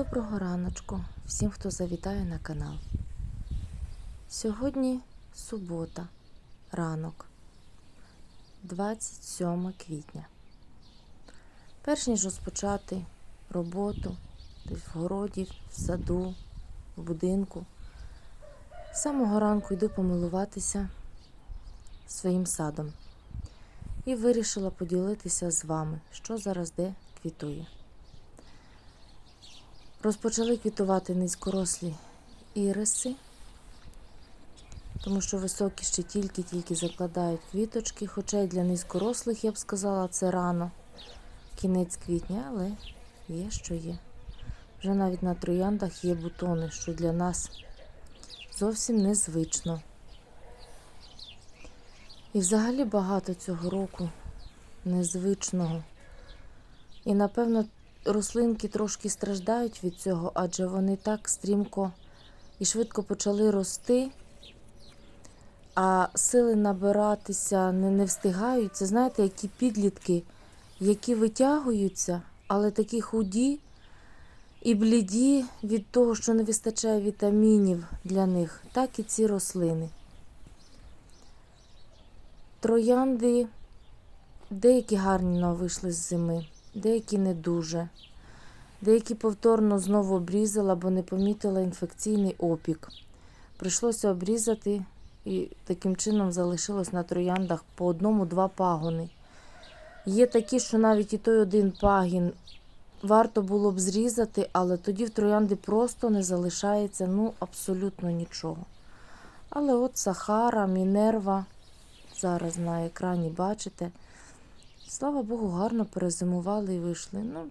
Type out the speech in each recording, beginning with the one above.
Доброго раночку всім, хто завітає на канал. Сьогодні субота, ранок, 27 квітня. Перш ніж розпочати роботу десь в городі, в саду, в будинку, з самого ранку йду помилуватися своїм садом і вирішила поділитися з вами, що зараз де квітує. Розпочали квітувати низькорослі іриси, тому що високі ще тільки-тільки закладають квіточки, хоча й для низькорослих, я б сказала, це рано, кінець квітня, але є, що є. Вже навіть на трояндах є бутони, що для нас зовсім незвично. І взагалі багато цього року незвичного. І напевно рослинки трошки страждають від цього, адже вони так стрімко і швидко почали рости, а сили набиратися не, не встигають. Це знаєте, які підлітки, які витягуються, але такі худі і бліді від того, що не вистачає вітамінів для них, так і ці рослини. Троянди деякі гарно вийшли з зими деякі не дуже. Деякі повторно знову обрізала, бо не помітила інфекційний опік. Прийшлося обрізати, і таким чином залишилось на трояндах по одному-два пагони. Є такі, що навіть і той один пагін варто було б зрізати, але тоді в троянди просто не залишається ну, абсолютно нічого. Але от Сахара, Мінерва, зараз на екрані бачите. Слава Богу, гарно перезимували і вийшли. Ну,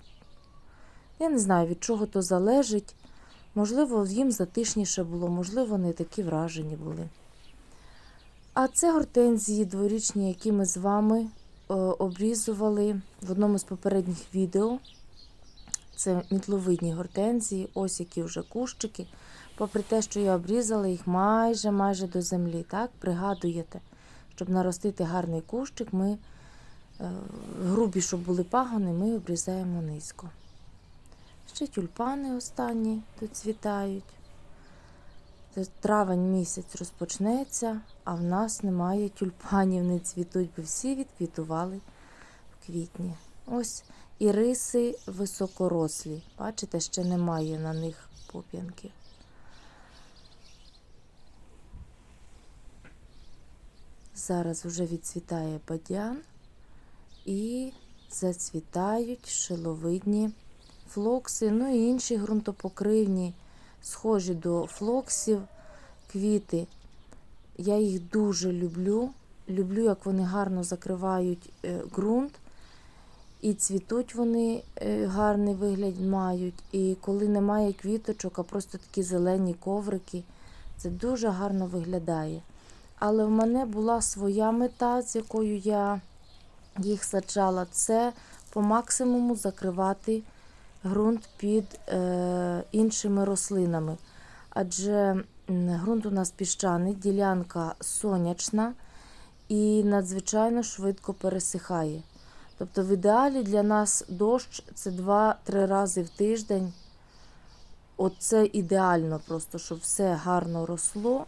я не знаю, від чого то залежить. Можливо, їм затишніше було, можливо, не такі вражені були. А це гортензії дворічні, які ми з вами е, обрізували в одному з попередніх відео. Це мітловидні гортензії, ось які вже кущики. Попри те, що я обрізала їх майже майже до землі. Так, пригадуєте, щоб наростити гарний кущик, ми грубі, щоб були пагони, ми обрізаємо низько. Ще тюльпани останні тут цвітають. Травень місяць розпочнеться, а в нас немає тюльпанів, не цвітуть, бо всі відквітували в квітні. Ось і риси високорослі. Бачите, ще немає на них поп'янків. Зараз вже відцвітає бадян і зацвітають шиловидні флокси, ну і інші ґрунтопокривні, схожі до флоксів, квіти. Я їх дуже люблю. Люблю, як вони гарно закривають е, ґрунт. І цвітуть вони е, гарний вигляд мають. І коли немає квіточок, а просто такі зелені коврики, це дуже гарно виглядає. Але в мене була своя мета, з якою я їх саджала, це по максимуму закривати ґрунт під е, іншими рослинами. Адже ґрунт у нас піщаний, ділянка сонячна і надзвичайно швидко пересихає. Тобто, в ідеалі для нас дощ це 2-3 рази в тиждень. Оце ідеально, просто, щоб все гарно росло,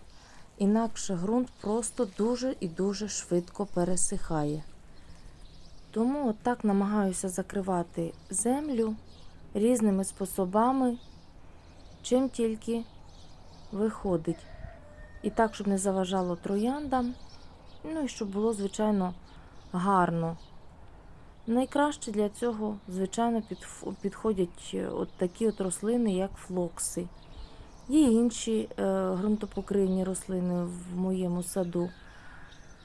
інакше ґрунт просто дуже і дуже швидко пересихає. Тому от так намагаюся закривати землю різними способами, чим тільки виходить. І так, щоб не заважало трояндам, ну і щоб було, звичайно, гарно. Найкраще для цього, звичайно, підходять е, от такі от рослини, як флокси. Є інші е, ґрунтопокривні рослини в моєму саду.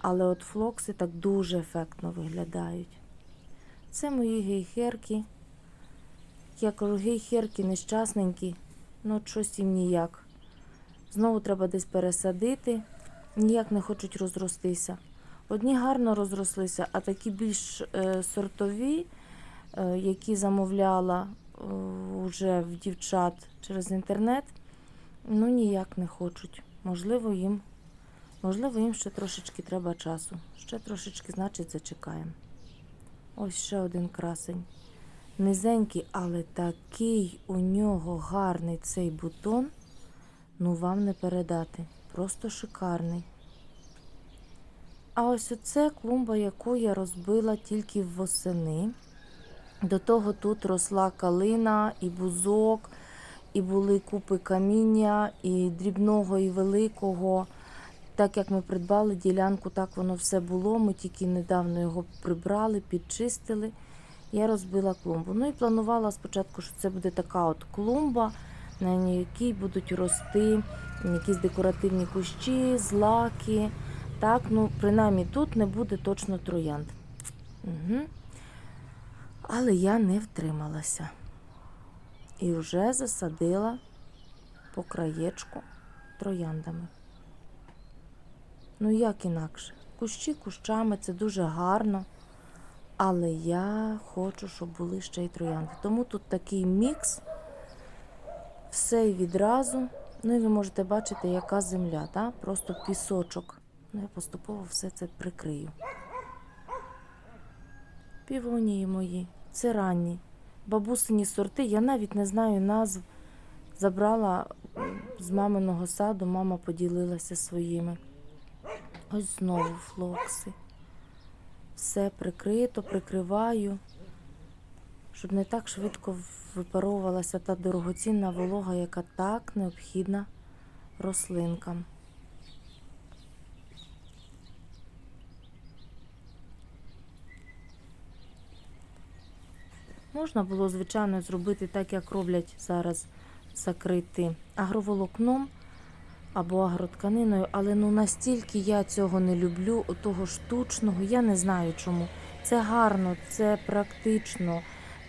Але от флокси так дуже ефектно виглядають. Це мої гейхерки. Я кажу, гейхерки нещасненькі, ну от щось їм ніяк. Знову треба десь пересадити, ніяк не хочуть розростися. Одні гарно розрослися, а такі більш е, сортові, е, які замовляла е, вже в дівчат через інтернет, ну ніяк не хочуть. Можливо, їм Можливо, їм ще трошечки треба часу. Ще трошечки, значить, зачекаємо. Ось ще один красень. низенький, але такий у нього гарний цей бутон, ну вам не передати. Просто шикарний. А ось оце клумба, яку я розбила тільки восени. До того тут росла калина і бузок, і були купи каміння, і дрібного, і великого. Так як ми придбали ділянку, так воно все було. Ми тільки недавно його прибрали, підчистили. Я розбила клумбу. Ну і планувала спочатку, що це буде така от клумба, на якій будуть рости якісь декоративні кущі, злаки. Так, ну принаймні тут не буде точно троянд. Угу. Але я не втрималася. І вже засадила по краєчку трояндами. Ну, як інакше? Кущі кущами це дуже гарно. Але я хочу, щоб були ще й троянди. Тому тут такий мікс, все і відразу. Ну і ви можете бачити, яка земля, так? просто пісочок. Ну, я поступово все це прикрию. Півонії мої, це ранні. Бабусині сорти, я навіть не знаю назв. Забрала з маминого саду, мама поділилася своїми. Ось знову флокси. Все прикрито, прикриваю, щоб не так швидко випаровувалася та дорогоцінна волога, яка так необхідна рослинкам. Можна було, звичайно, зробити так, як роблять зараз, закрити агроволокном або агротканиною, але ну настільки я цього не люблю, отого штучного, я не знаю чому. Це гарно, це практично,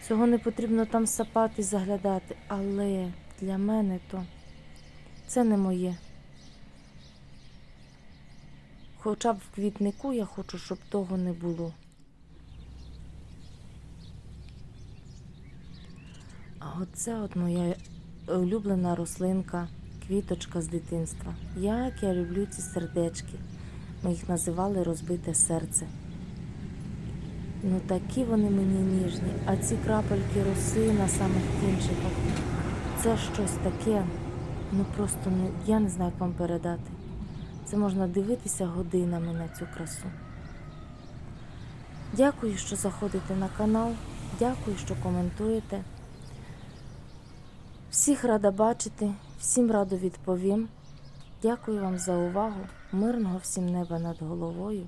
цього не потрібно там сапати, заглядати, але для мене то це не моє. Хоча б в квітнику я хочу, щоб того не було. А оце от моя улюблена рослинка, квіточка з дитинства. Як я люблю ці сердечки. Ми їх називали розбите серце. Ну такі вони мені ніжні. А ці крапельки роси на самих кінчиках. Це щось таке. Ну просто не, я не знаю, як вам передати. Це можна дивитися годинами на цю красу. Дякую, що заходите на канал. Дякую, що коментуєте. Всіх рада бачити, всім радо відповім. Дякую вам за увагу. Мирного всім неба над головою.